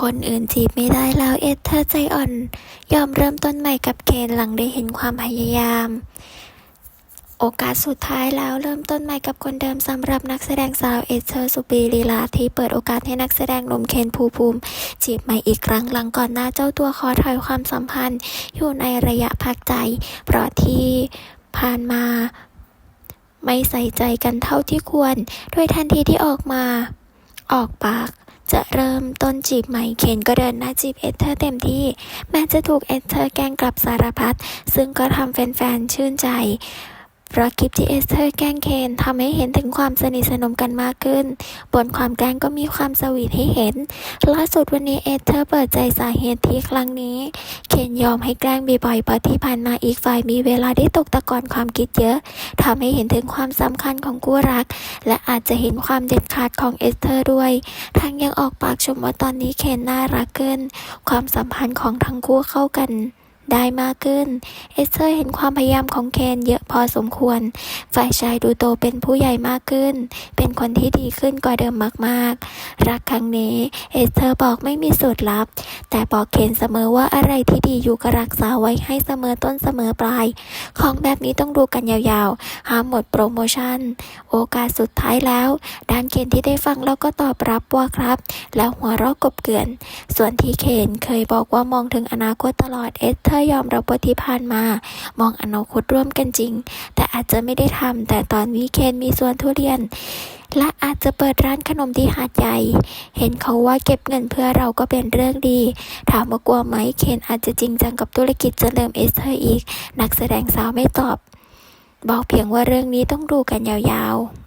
คนอื่นจีบไม่ได้แล้วเอสเธอใจอ่อน ยอมเริ่มต้นใหม่กับเคนหลังได้เห็นความพยายาม โอกาสสุดท้ายแล้วเริ่มต้นใหม่กับคนเดิมสำหรับนักแสดงสาวเอเธอร์สุปีลีลาที่เปิดโอกาสให้นักแสดงหนุ่มเคนภูภูมิ จีบใหม่อีกครั้งหลังก่อนหน้าเจ้าตัวขอถอยความสัมพันธ์ อยู่ในระยะพักใจ เพราะที่ผ่านมา ไม่ใส่ใจกันเท่าที่ควร โดยทันทีที่ออกมา ออกปาก จะเริ่มต้นจีบใหม่เคนก็เดินหน้าจีบเอสเธอร์เต็มที่ แม้จะถูกเอสเธอร์แกล้งกลับสารพัดซึ่งก็ทำแฟนๆชื่นใจ เพราะคลิปที่เอสเธอร์แกล้งเคนทำให้เห็นถึงความสนิทสนมกันมากขึ้น บนความแกล้งก็มีความสวีทให้เห็น ล่าสุดวันนี้เอสเธอร์เปิดใจสาเหตุที่ครั้งนี้ เคนยอมให้แกล้งบ่อยๆเพราะที่ผ่านมาอีกฝ่ายมีเวลาได้ตกตะกอนความคิดเยอะทำให้เห็นถึงความสำคัญของคู่รัก และอาจจะเห็นความเด็ดขาดของเอสเธอร์ด้วย ทั้งยังออกปากชมว่าตอนนี้เคนน่ารักขึ้น ความสัมพันธ์ของทั้งคู่เข้ากัน ได้มากขึ้น เอสเธอร์เห็นความพยายามของเคนเยอะพอสมควร ฝ่ายชายดูโตเป็นผู้ใหญ่มากขึ้น เป็นคนที่ดีขึ้นกว่าเดิมมากๆ รักครั้งนี้ เอสเธอร์บอกไม่มีสูตรลับ แต่บอกเคนเสมอว่าอะไรที่ดีอยู่ก็รักษาไว้ให้เสมอต้นเสมอปลาย ของแบบนี้ต้องดูกันยาวๆ ห้ามหมดโปรโมชั่น โอกาสสุดท้ายแล้ว ด้านเคนที่ได้ฟังแล้วก็ตอบรับว่าครับ แล้วหัวเราะกบเกลื่อน ส่วนที่เคนเคยบอกว่ามองถึงอนาคตตลอดเอสเธอร์ยอมรับว่าที่ผ่านมา มองอนาคตร่วมกันจริง แต่อาจจะไม่ได้ทำแต่ตอนนี้เคนมีสวนทุเรียน และอาจจะเปิดร้านขนมที่หาดใหญ่ เห็นเขาว่าเก็บเงินเพื่อเราก็เป็นเรื่องดี ถามว่ากลัวไหมเคนอาจจะจริงจังกับธุรกิจจะเริ่มเอสเธอร์อีก นักแสดงสาวไม่ตอบ บอกเพียงว่าเรื่องนี้ต้องดูกันยาวๆ